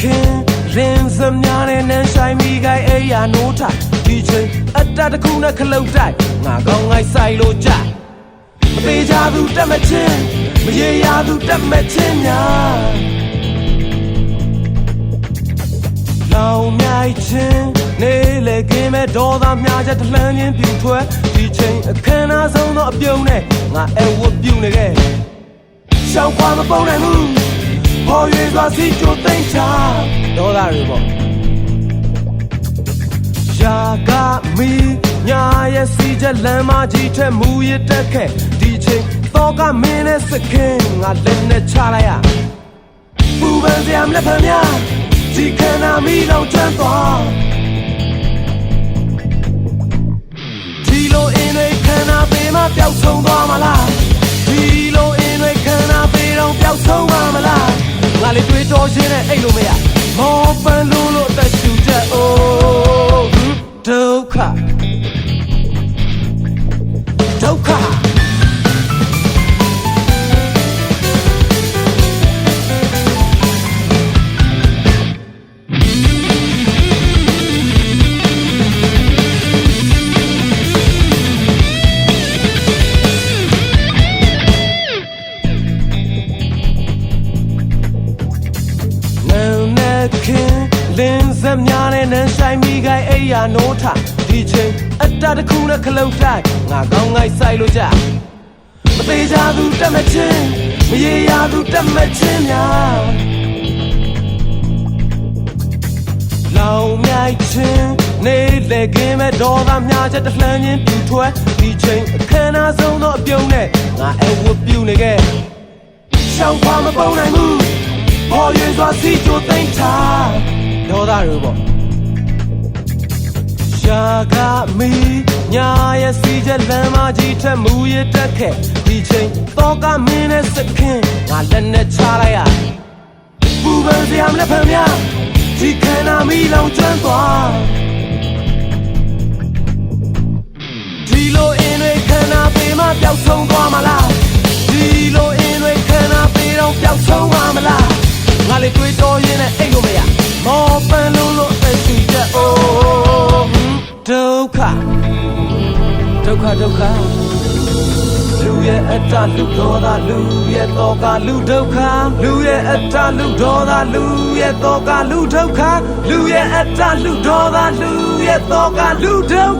ခင်လင်းစမြားနဲ့နန်းဆိုင်မိခိုင်အိယာနိုးထိုင်ဒီချိန်အတတခုနဲ့ခလုတ်တိုက်ငါကောင်းငိုက်ဆိုင်လို့ကြမသေးကြသူတက်မချင်းမရေရာသူတက်မချင်းညာလောင်မြိုက်ချင်းနေလေကင်းမဲ့ဒေါသများချက်တလှမ်းချင်းပြူထွက်ဒီချိန်အခမ်းအနားဆုံးသောအပြုံးနဲ့ငါအဲဝတ်ပြုနေခဲ့ရှောင်းခွာမပုံနိုင်ဘူး ဟော်ရွေစွာစီချိုသိမ့်ချဒေါသတွေပေါ့ရှာကမီညာရဲ့စီချက်လမ်းမကြီးထွက်မူရတက်ခဲ့ဒီချိန်တော့ကမင်းနဲ့စခင်ငါလက်နဲ့ချလိုက်ရပူပန်စရာမလက်ဖန်များဒီခန္ဓာမီလောင်ကျွမ်းသွားဒီလိုအင်းတွေခန္ဓာပေမပျောက်ဆုံးသွားမလား ငါလေးတွေးတော်ရှင်းနဲ့အဲ့လိုမရမောပန်လို့လို့အသက်ရှူချက်အိုး လင်းစက်များနဲ့နန်းဆိုင်မိခိုင်အိယာနိုးထဒီချိန်အတ္တတစ်ခုနဲ့ခလုတ်တိုက်ငါကောင်းငိုက်ဆိုင်လို့ကြမသေးကြသူတက်မချင်းမရေရာသူတက်မချင်းများလောင်မြိုက်ချင်းနေလေကင်းမဲ့ဒေါသများချက်တလှမ်းချင်းပြူထွက်ဒီချိန်အခမ်းအနားဆုံးသောအပြုံးနဲ့ငါအဝတ်ပြုံးနေခဲ့ရှောင်းခွာမပုံနိုင်ဘူးဟော်ရွေစွာစီချိုသိမ့်ချ ဒေါသတွေပေါ့ရှာကမီညာရဲ့စီချက်လမ်းမကြီးထက်မူရတက်ခဲ့ဒီချိန်တော့ကမင်းနဲ့စခင်ငါလက်နဲ့ချလိုက်ရပူပန်စရာမလက်ဖန်များဒီခန္ဓာမီလောင်ကျွမ်းသွား ဒုက္ခဒုက္ခလူရဲ့အတ္တလူဒေါသလူရဲ့တော့ကလူဒုက္ခလူရဲ့အတ္တလူဒေါသလူရဲ့တော့ကလူဒုက္ခလူရဲ့အတ္တလူဒေါသလူရဲ့တော့ကလူဒုက္ခ